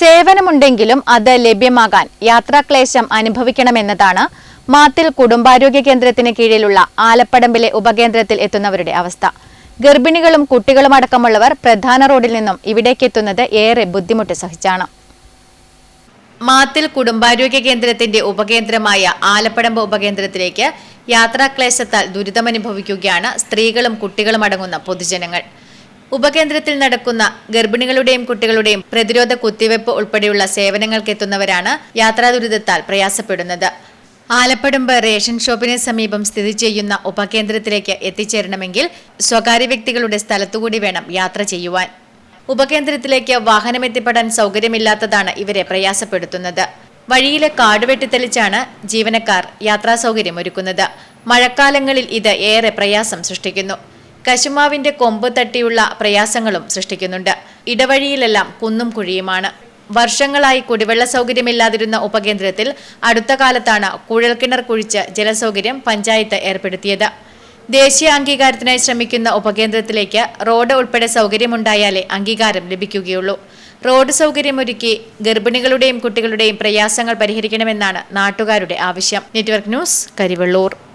സേവനമുണ്ടെങ്കിലും അത് ലഭ്യമാകാൻ യാത്രാക്ലേശം അനുഭവിക്കണമെന്നതാണ് മാത്തിൽ കുടുംബാരോഗ്യ കേന്ദ്രത്തിന് കീഴിലുള്ള ആലപ്പടമ്പിലെ ഉപകേന്ദ്രത്തിൽ എത്തുന്നവരുടെ അവസ്ഥ. ഗർഭിണികളും കുട്ടികളും അടക്കമുള്ളവർ പ്രധാന റോഡിൽ നിന്നും ഇവിടേക്ക് എത്തുന്നത് ഏറെ ബുദ്ധിമുട്ട് സഹിച്ചാണ്. മാത്തിൽ കുടുംബാരോഗ്യ കേന്ദ്രത്തിന്റെ ഉപകേന്ദ്രമായ ആലപ്പടമ്പ് ഉപകേന്ദ്രത്തിലേക്ക് യാത്രാക്ലേശത്താൽ ദുരിതമനുഭവിക്കുകയാണ് സ്ത്രീകളും കുട്ടികളും അടങ്ങുന്ന പൊതുജനങ്ങൾ. ഉപകേന്ദ്രത്തിൽ നടക്കുന്ന ഗർഭിണികളുടെയും കുട്ടികളുടെയും പ്രതിരോധ കുത്തിവയ്പ് ഉൾപ്പെടെയുള്ള സേവനങ്ങൾക്കെത്തുന്നവരാണ് യാത്രാ ദുരിതത്താൽ പ്രയാസപ്പെടുന്നത്. ആലപ്പടുമ്പ് റേഷൻ ഷോപ്പിന് സമീപം സ്ഥിതി ചെയ്യുന്ന ഉപകേന്ദ്രത്തിലേക്ക് എത്തിച്ചേരണമെങ്കിൽ സ്വകാര്യ വ്യക്തികളുടെ സ്ഥലത്തുകൂടി വേണം യാത്ര ചെയ്യുവാൻ. ഉപകേന്ദ്രത്തിലേക്ക് വാഹനം എത്തിപ്പെടാൻ സൗകര്യമില്ലാത്തതാണ് ഇവരെ പ്രയാസപ്പെടുത്തുന്നത്. വഴിയിലെ കാട് വെട്ടിത്തെളിച്ചാണ് ജീവനക്കാർ യാത്രാ സൗകര്യം ഒരുക്കുന്നത് മഴക്കാലങ്ങളിൽ ഇത് ഏറെ പ്രയാസം സൃഷ്ടിക്കുന്നു. കശുമാവിന്റെ കൊമ്പ് തട്ടിയുള്ള പ്രയാസങ്ങളും സൃഷ്ടിക്കുന്നുണ്ട്. ഇടവഴിയിലെല്ലാം കുന്നും കുഴിയുമാണ്. വർഷങ്ങളായി കുടിവെള്ള സൗകര്യമില്ലാതിരുന്ന ഉപകേന്ദ്രത്തിൽ അടുത്ത കാലത്താണ് കുഴൽക്കിണർ കുഴിച്ച് ജലസൗകര്യം പഞ്ചായത്ത് ഏർപ്പെടുത്തിയത്. ദേശീയ അംഗീകാരത്തിനായി ശ്രമിക്കുന്ന ഉപകേന്ദ്രത്തിലേക്ക് റോഡ് ഉൾപ്പെടെ സൗകര്യമുണ്ടായാലേ അംഗീകാരം ലഭിക്കുകയുള്ളൂ. റോഡ് സൗകര്യമൊരുക്കി ഗർഭിണികളുടെയും കുട്ടികളുടെയും പ്രയാസങ്ങൾ പരിഹരിക്കണമെന്നാണ് നാട്ടുകാരുടെ ആവശ്യം. Network news Karivellur.